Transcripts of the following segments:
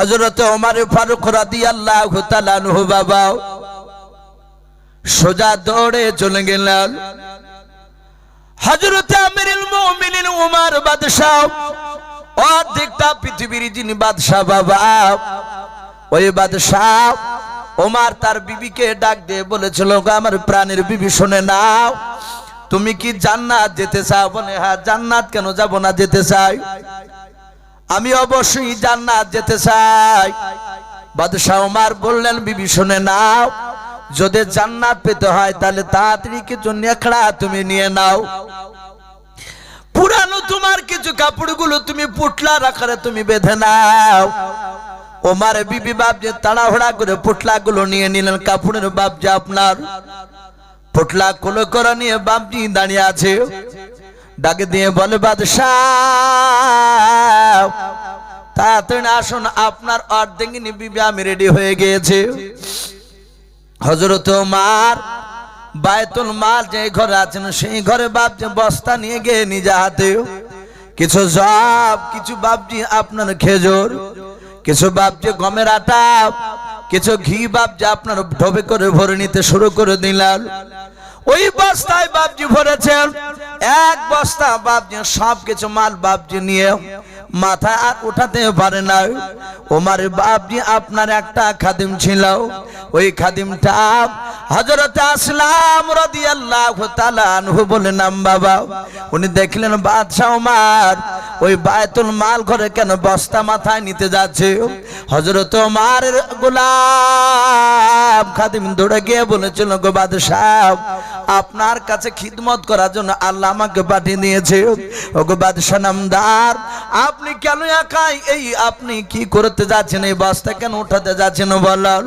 হজরত ওমর ফারুক তাআলা আনহু বাবা সোজা দৌড়ে চলে গেলেন। হজরত আমিরুল মুমিনিন বাদশাহ, অর্ধেকটা পৃথিবীর যিনি বাদশাহ বাবা, ওই বাদশাহ ওমার তার বিবিকে ডাক দিয়ে বলেছিল, "গো আমার প্রাণের বিবি, শুনে নাও তুমি কি জান্নাত যেতে চাও? বলে হ্যাঁ জান্নাত কেন যাব না যেতে চাই? আমি অবশ্যই জান্নাত যেতে চাই। বাদশাহ ওমার বললেন, বিবি, শুনে নাও। যদি জান্নাত পেতে হয়, তাহলে তাড়াতাড়ি কিছু নেকড়া তুমি নিয়ে নাও। পুরানো তোমার কিছু কাপড়গুলো তুমি পুটলা রাখারে তুমি বেঁধে নাও। ওমার বিবি বাপ যে তাড়াহুড়া করে পুটলা গুলো নিয়ে নিলেন, কাপড়ের বাপ যে আপনার পুটলা কোলো করে নিয়ে বাপজি দাঁড়িয়ে আছে। ডাকে দিয়ে বলে, বাদশাহ, তাড়াতাড়ি আসুন, আপনার অর্ধেকিনী বিবি আমি রেডি হয়ে গিয়েছে। হজরত মার বায়তুল মাল যে ঘরে আছেন, সেই ঘরে বাপ যে বস্তা নিয়ে গিয়ে নিজে হাতে কিছু জব কিছু বাপজি আপনার খেজুর, কিছু বাপজি গমের আটা, কিছু ঘি বাপ যে আপনার ঢবে করে ভরে নিতে শুরু করে দিলাম ওই বস্তায় বাপজি ভরেছেন এক বস্তা বাপজি সবকিছু মাল বাপজি নিয়ে মাথা আর উঠাতে পারে না। ওমার বাপজি আপনার একটা খাদিম ছিল, ওই খাদিমটা হজরত আসলাম রাদিয়াল্লাহু তাআলা আনহু বলে, নাম বাবা। উনি দেখলেন, বাদশাহ ওমার, ওই বায়তুল মাল ঘরে কেন বস্তা মাথায় নিতে যাচ্ছে? হজরত ওমারের গোলাম খাদিম দৌড়ে গিয়ে বলেছিল, গো বাদশাহ, আপনার কাছে খিদমত করার জন্য আল্লাহ আমাকে পাঠিয়ে দিয়েছে। ও গো বাদশাহ, নামদার আপনি কেন একাই? এই আপনি কি করতে যাচ্ছেন? এই বস্তা কেন উঠাতে যাচ্ছেন বলার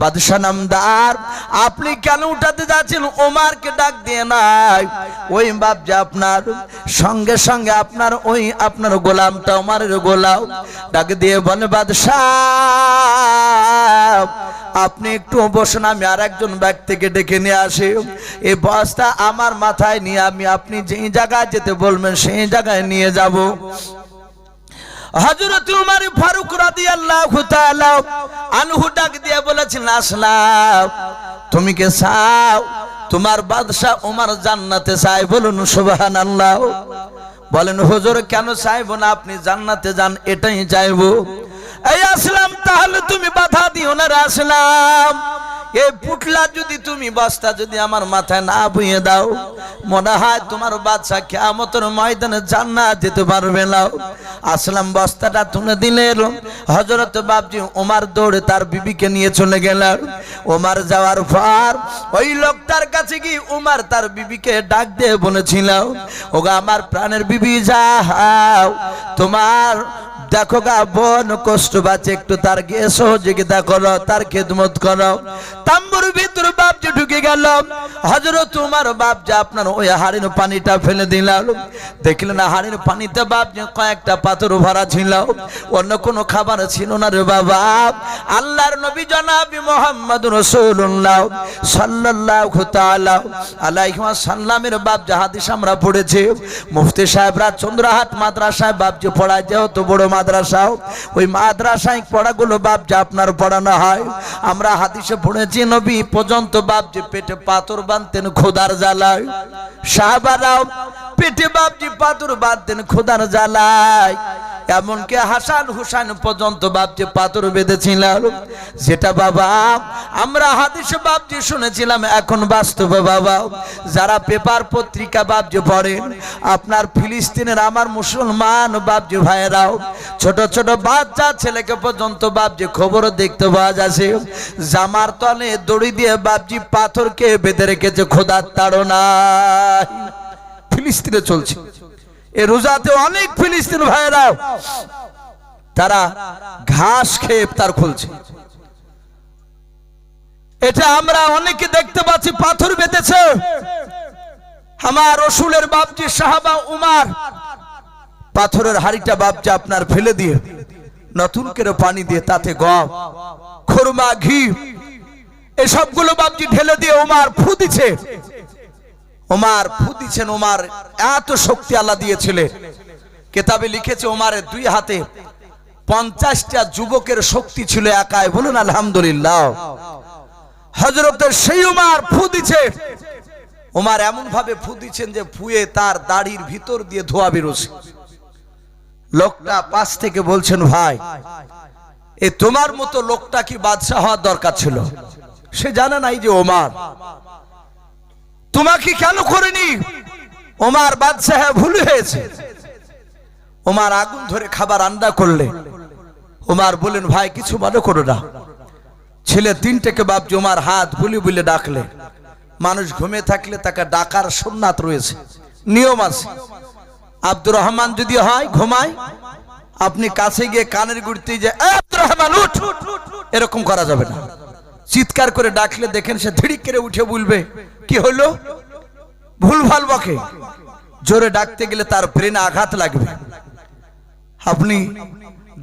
বাদশাহ নামদার, আপনি কেন উঠাতে যাচ্ছেন? ওমারকে ডাক দিয়ে নাই। ওই বাপ যে আপনার, সঙ্গে সঙ্গে আপনার ওই আপনার গোলামটা, ওমারের গোলাম, ডাক দিয়ে বলে, বাদশাহ, আপনি একটু বসুন, আমি আর একজন ব্যক্তিকে ডেকে নিয়ে আসি। এই বস্তা আমার মাথায় নিয়ে আমি, আপনি যেই জায়গায় যেতে বলবেন, সেই জায়গায় নিয়ে যাব। হযরত উমর ফারুক রাদিয়াল্লাহু তাআলা আনহু ডাক দিয়ে বলেছেন, আসলাম। তুমি কে চাও? তোমার বাদশা উমর জান্নাতে চাই বলুন সুবহানাল্লাহ। বলেন, হুজুর, কেন চাইব না? আপনি জান্নাতে যান, এটাই চাইব। এই আসলাম, তাহলে তুমি বাধা দিও না আসলাম। এই পুটলা যদি তুমি বস্তা যদি আমার মাথায় না বুয়ে দাও, মনে হয় তোমার বাচ্চা কেমতর ময়দানে জান্নাত যেতে পারবে না। আসলাম বস্তাটা তুলে দিলেন। হজরত বাবজি ওমার দৌড়ে তার বিবিকে নিয়ে চলে গেলেন। ওমার যাওয়ার পর ওই লোকটার কাছে কি উমার তার বিবিকে ডাক দিয়ে বলেছিল, ওগা, আমার প্রাণের বিবি যাও, তোমার দেখো গা, বোন, কষ্ট বাঁচে, একটু তার গিয়ে সহযোগিতা করো, তার খেদমত করো। তাম্বুর ভিতর বাপ যে ঢুকে গেল। হজরত তোমার বাপ যে আপনার ওই হাড়ির পানিটা ফেলে দিলাম দেখলেন হাড়ির পানিতে বাপ যে কয়েকটা পাথর ভরা ছিল। অন্য কোনো খাবার ছিল না রে বাবা। আল্লাহর নবী জনাবি মোহাম্মদ রসুল্লাহ সাল্লাল্লাহু তাআলা আলাইহি সাল্লামের বাপ যে হাদিস আমরা পড়েছি। মুফতি সাহেবরা চন্দ্রহাট মাদ্রাসায় বাপ যে পড়ায়, যেহেতু বড় মাদ্রাসাও ওই মাদ্রাসায় পড়াগুলো বাপ যে আপনার পড়ানো হয়। আমরা হাদিসে পড়েছি, নবী পর্যন্ত বাপ যে পেটে পাথর বাঁধতেন খোদার জ্বালায়। সাহাবারাও পেটে বাপ যে পাথর বাঁধতেন খোদার জ্বালায়। এমনকি হাসান হুসান পর্যন্ত বাপজি পাথর বেঁধেছিল যেটা বাবা, আমরা হাদিসে বাপজি শুনেছিলাম, এখন বাস্তবে বাবা, যারা পেপার পত্রিকা বাপজি পড়েন আপনার ফিলিস্তিনের আমার মুসলমান বাপজি ভাইয়েরাও, ছোট ছোট বাচ্চা ছেলেকে পর্যন্ত বাপজি খবর দেখতে পাওয়া যাচ্ছে। জামার তলে দড়ি দিয়ে বাপজি পাথরকে বেঁধে রেখেছে, খোদার তাড়নায়। ফিলিস্তিনে চলছে। এ রোজাতে অনেক ফিলিস্তিন ভাইয়েরা তারা ঘাস খেয়ে তার খুলছে। এটা আমরা অনেকে দেখতে পাচ্ছি, পাথর বেঁধেছে। আমার রসুলের বাপজি সাহাবা উমার পাথরের হাড়িটা বাপজি আপনার ফেলে দিয়ে নতুন করে পানি দিয়ে তাতে গম, খরমা, ঘি, এসবগুলো বাপজি ঢেলে দিয়ে উমার ফু দিছে। ওমার ফু দিচ্ছেন ওমার, এত শক্তি আল্লাহ দিয়েছিলেন কেতাবে লিখেছে ওমারের দুই হাতে পঞ্চাশটা যুবকের শক্তি ছিল একাই। বলুন, আলহামদুলিল্লাহ। হজরতের সেই উমার ফু উমার এমন ভাবে ফু দিচ্ছেন যে ফুয়ে তার দাড়ির ভিতর দিয়ে ধোয়া বেরোছে লোকটা পাশ থেকে বলছেন, ভাই, এ তোমার মতো লোকটা কি বাদশাহ হওয়ার দরকার ছিল? সে জানে নাই যে ওমার তোমাকে কেন করেনি? ওমার বাদশাহ ভুল হয়েছে। ওমার আগুন ধরে খাবার রান্না করলে। ওমার বলেন ভাই, কিছু মনে করো না। ছেলে তিনটেকে বাপজি ওমার হাত বুলি বুলি ডাকলে। মানুষ ঘুমে থাকলে তাকে ডাকার সোননাথ রয়েছে। নিয়ম আছে। আব্দুর রহমান যদি হয়, ঘুমায়। আপনি কাছে গিয়ে কানের গুড়তে যে, "এ আব্দুর রহমান, উঠ! এরকম করা যাবে না। চিৎকার করে ডাকলে দেখেন সে ধিড়িক করে উঠে বলবে কি হলো? ভুল ভালো বকে। জোরে ডাকতে গেলে তার ব্রেনে আঘাত লাগবে। আপনি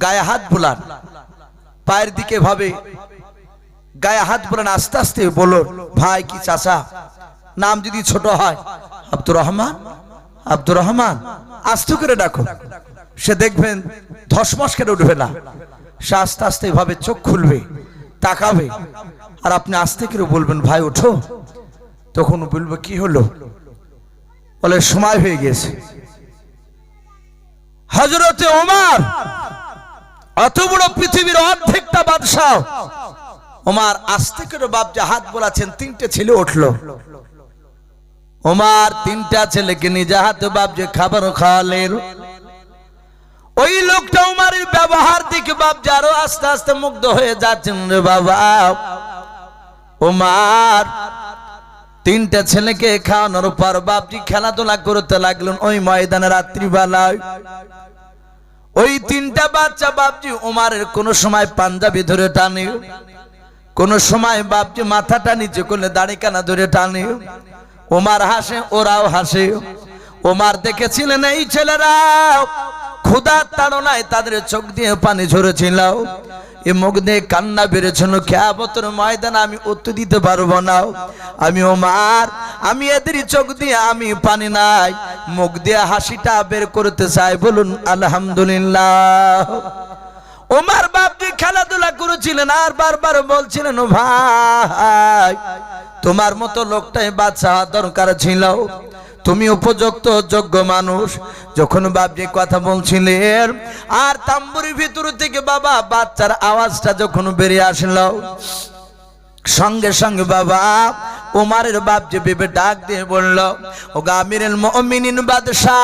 গায়ে হাত বুলান। পায়ের দিকে ভাবে, গায়ে হাত বোলান, আস্তে আস্তে বলুন ভাই কি চাচা? নাম যদি ছোট হয়, আব্দুর রহমান? আব্দুর রহমান, আস্তে করে ডাকো। সে দেখবেন ধসমস করে উঠবে না। সে আস্তে আস্তে এভাবে চোখ খুলবে, তাকাবে। আর আপনি আস্তে করে বলবেন, ভাই, ওঠো। তখন বলবে, কি হলো? বলে, সময় হয়ে গেছে। হজরতে ওমার অত বড় পৃথিবীর অর্ধেকটা বাদশাহ। ওমার আস্তে করে বাপ যে হাত বোলাছেন তিনটে ছেলে উঠল। ওমার তিনটা ছেলেকে নিজে হাতে বাপ যে খাবার খাওয়ালেন ওই লোকটা উমারের ব্যবহার দিকে বাপ যে আরও আস্তে আস্তে মুগ্ধ হয়ে যাচ্ছেন রে বাবা। ওমার তিনটা ছেলেকে খাওয়ানোর পর বাপজি খেলাধুলা করতে লাগলেন ওই ময়দানে রাত্রিবেলায়। ওই তিনটা বাচ্চা বাপজি উমারের কোন সময় পাঞ্জাবি ধরে টানে, কোন সময় বাপজি মাথাটা নিচে করলে দাড়ি কানা ধরে টানে। ওমার হাসে, ওরাও হাসে। ওমার দেখেছিলেন, এই ছেলেরা ক্ষুধার তাড়নায় তাদের চোখ দিয়ে পানি ঝরেছিল। এ মুখ দিয়ে কান্না বেড়েছিল খেয়াবতর ময়দান আমি উত্তর দিতে পারব না। আমি ওমার, আমি এদের চোখ দিয়ে আমি পানি নাই। মুখ দিয়ে হাসিটা বের করতে চাই, বলুন, আলহামদুলিল্লাহ। ওমার বাপ বাপজি খেলাধুলা করেছিলেন, আর বারবার বলছিলেন ও ভাই, তোমার মতো লোকটাই বাচ্চা দরকার ছিল। তুমি উপযুক্ত, যোগ্য মানুষ। যখন বাপজি কথা বলছিলেন, আর তাম্বুরির ভিতর থেকে বাবা, বাচ্চার আওয়াজটা যখন বেরিয়ে আসলো, সঙ্গে সঙ্গে বাবা, উমারের বাপ যে বেবে ডাক দিয়ে বলল ও গামিরেল মমিনিন বাদশাহ।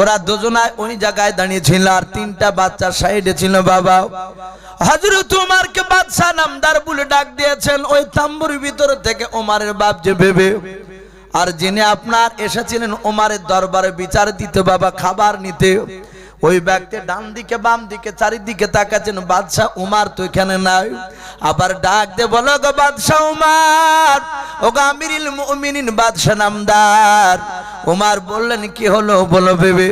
ওরা দুজনায় ওই জায়গায় দাঁড়িয়ে ছিল, আর তিনটা বাচ্চা সাইডে ছিল বাবা। হজরত উমারকে বাদশাহ নামদার বলে ডাক দিয়েছেন, ওই তাম্বুর ভিতর থেকে ওমারের বাপ যে ভেবে আর যিনি আপনার এসেছিলেন ওমারের দরবারে বিচার দিতে, বাবা খাবার নিতে, ওই ব্যক্তি ডান দিকে, বাম দিকে, চারিদিকে তাকাচ্ছেন, বাদশাহ উমার তো এখানে নাই। আবার ডাক দে বলো গো বাদশাহ উমার ও গো আমিরুল মুমিনিন বাদশাহ নামদার উমার বললেন, কি হলো? বলো ভেবে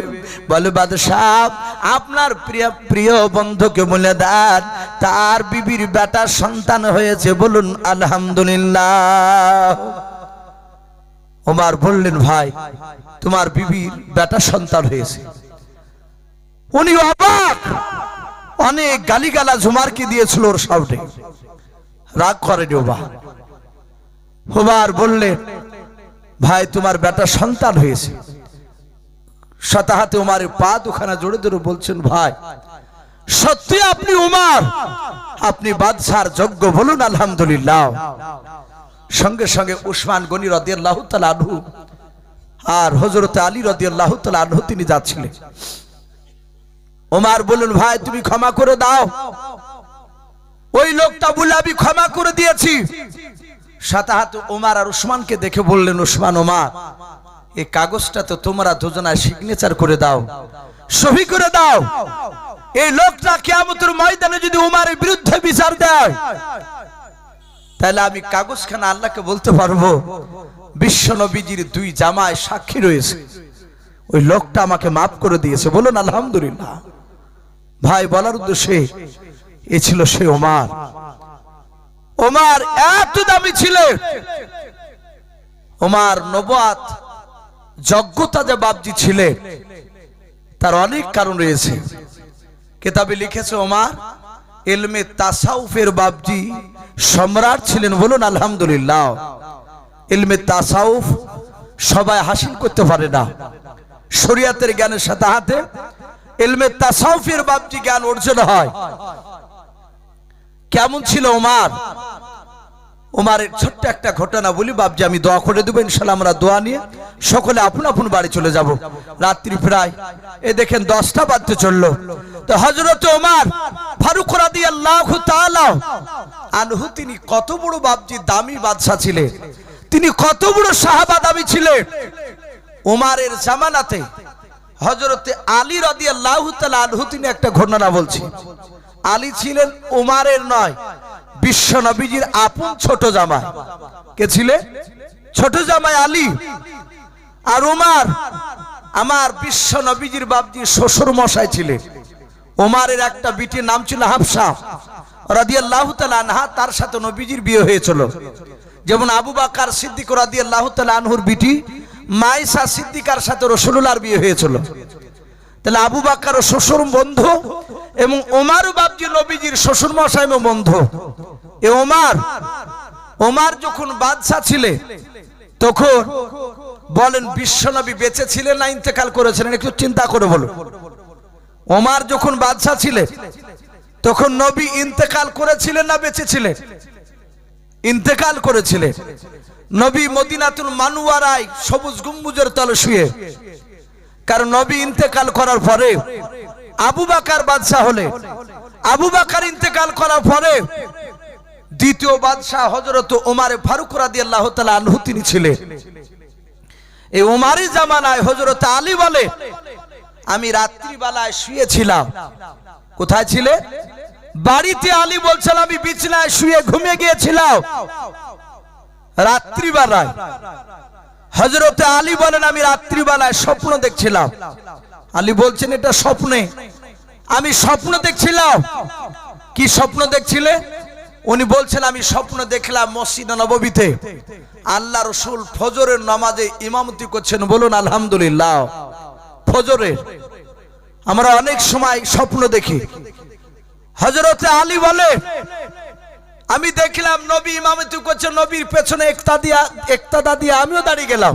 বলে, বাদশাহ, আপনার প্রিয় প্রিয় বন্ধুকে বলে দেন, তার বিবির বেটা সন্তান হয়েছে, বলুন, আলহামদুলিল্লাহ। ওমার বললেন, ভাই, তোমার বিবির বেটা সন্তান হয়েছে। উনি অবাক, অনেক গালিগালা ঝুমারকে দিয়েছিল ওর সামনে। রাগ করেনি ওবা ওবার বললেন ভাই, তোমার বেটা সন্তান হয়েছে। শতাহাতে উমারের পা দুখানা জোরে জোরে বলছেন, ভাই, সত্যি আপনি উমার? আপনি বাদশার যোগ্য বলুন, আলহামদুলিল্লাহ। সঙ্গে সঙ্গে উসমান গনি রদিয়াল্লাহ তালা আর হজরত আলী রদিয়াল্লাহ তালা তিনি যাচ্ছিলেন। ওমার বলুন ভাই, তুমি ক্ষমা করে দাও। ওই লোকটা বলে আমি ক্ষমা করে দিয়েছি। সাতাহাত ওমার আর উসমানকে দেখে বললেন, উসমান ওমার এই কাগজটা তো তোমরা দুজনায় সিগনেচার করে দাও। সহি করে দাও। এই লোকটা কেমতের ময়দানে যদি উমারের বিরুদ্ধে বিচার দেয়, তাহলে আমি কাগজখানা আল্লাহকে বলতে পারব, বিশ্ব নবীজির দুই জামায় সাক্ষী রয়েছে। ওই লোকটা আমাকে মাফ করে দিয়েছে। বলুন, আলহামদুলিল্লাহ। ভাই, বলার উদ্দেশ্যে এ ছিল সে ওমার ওমার এত দামি ছিল। ওমার নবাত যোগ্যতা যে বাবজি ছিলেন তার অনেক কারণ রয়েছে। কেতাবে লিখেছে ওমার, এলমে তাসাউফের বাবজি সম্রাট ছিলেন বলুন আলহামদুলিল্লাহ। এলমে তাসাউফ সবাই হাসিল করতে পারে না। শরিয়াতের জ্ঞানের সাথে হাতে এলমে তাসাউফের বাবজি জ্ঞান অর্জন হয়। কেমন ছিল ওমার? ওমারের ছোট্ট একটা ঘটনা বলি বাবজি আমি দোয়া করে দেবো ইনশাল্লাহ আমরা দোয়া নিয়ে সকলে আপন আপন বাড়ি চলে যাব। রাত্রি প্রায়, এ দেখেন দশটা বাজতে চলল। তো হজরত ওমার ফারুক রাদি আল্লাহ আনহু, তিনি কত বড় বাবজি দামি বাদশা ছিলেন। তিনি কত বড় সাহাবা, দামি ছিলেন। ওমারের জামানাতে হজরতে আলী রাদি আল্লাহ আনহু, তিনি একটা ঘটনা বলছি। আলী ছিলেন উমারের নয়, বিশ্ব নবীজির আপন ছোট জামাই। কে ছিলে? ছোট জামাই আলী। আর উমার, আমার বিশ্ব নবীজির বাপজি শ্বশুর মশাই ছিলেন। উমারের একটা বিটির নাম ছিল হাফসা। রাদিয়াল্লাহু তাআলা আনহা তার সাথে নবীজির বিয়ে হয়েছিল। যেমন আবু বাকার সিদ্দিক রাদিয়াল্লাহু তাআলা আনহুর বিটি মাইসা সিদ্দিকার সাথে রসুলুল্লাহর বিয়ে হয়েছিল। তাহলে আবু বাক্কার শ্বশুর বন্ধু এবং ওমার বাবজি নবীজির শ্বশুর মশাই বন্ধু। এ ওমার ওমার যখন বাদশা ছিলে, তখন বলেন, বিশ্বনবী বেঁচে ছিলেন না, ইন্তেকাল করেছিলেন, একটু চিন্তা করে বলুন। ওমার যখন বাদশা ছিলেন তখন নবী ইন্তেকাল করেছিলেন না বেঁচে ছিলেন ইন্তেকাল করেছিলেন নবী মদিনাতুল মানুয়ারায় সবুজ গম্বুজের তলে শুয়ে কারণ নবী ইন্তেকাল করার পরে আবু বাকার বাদশাহ হলে, আবু বাকার ইন্তেকাল করার পরে দ্বিতীয় বাদশাহ হজরত ওমারে ফারুক রাদি আল্লাহ আনহু তিনি ছিলেন। এই ওমারি জামানায় হজরত আলী বলে, আমি রাত্রিবেলায় শুয়েছিলাম। কোথায় ছিলে? বাড়িতে আলী বলছেন, আমি বিছনায় শুয়ে ঘুমিয়ে গিয়েছিলাম। রাত্রিবেলায়। হজরতে আলী বলেন, আমি রাত্রিবেলায় স্বপ্ন দেখছিলাম। আলী বলছেন, এটা স্বপ্নে। আমি স্বপ্ন দেখছিলাম। কি স্বপ্ন দেখছিলে? উনি বলছেন, আমি স্বপ্ন দেখলাম মসজিদ নববীতে। আল্লাহ রসুল ফজরের নামাজে ইমামতি করছেন বলুন, আলহামদুলিল্লাহ। ফজরের আমরা অনেক সময় স্বপ্ন দেখি। হজরতে আলী বলে আমি দেখলাম নবী ইমামতি করছে নবীর পেছনে একতা দিয়া একতা দাদিয়া আমিও দাঁড়িয়ে গেলাম।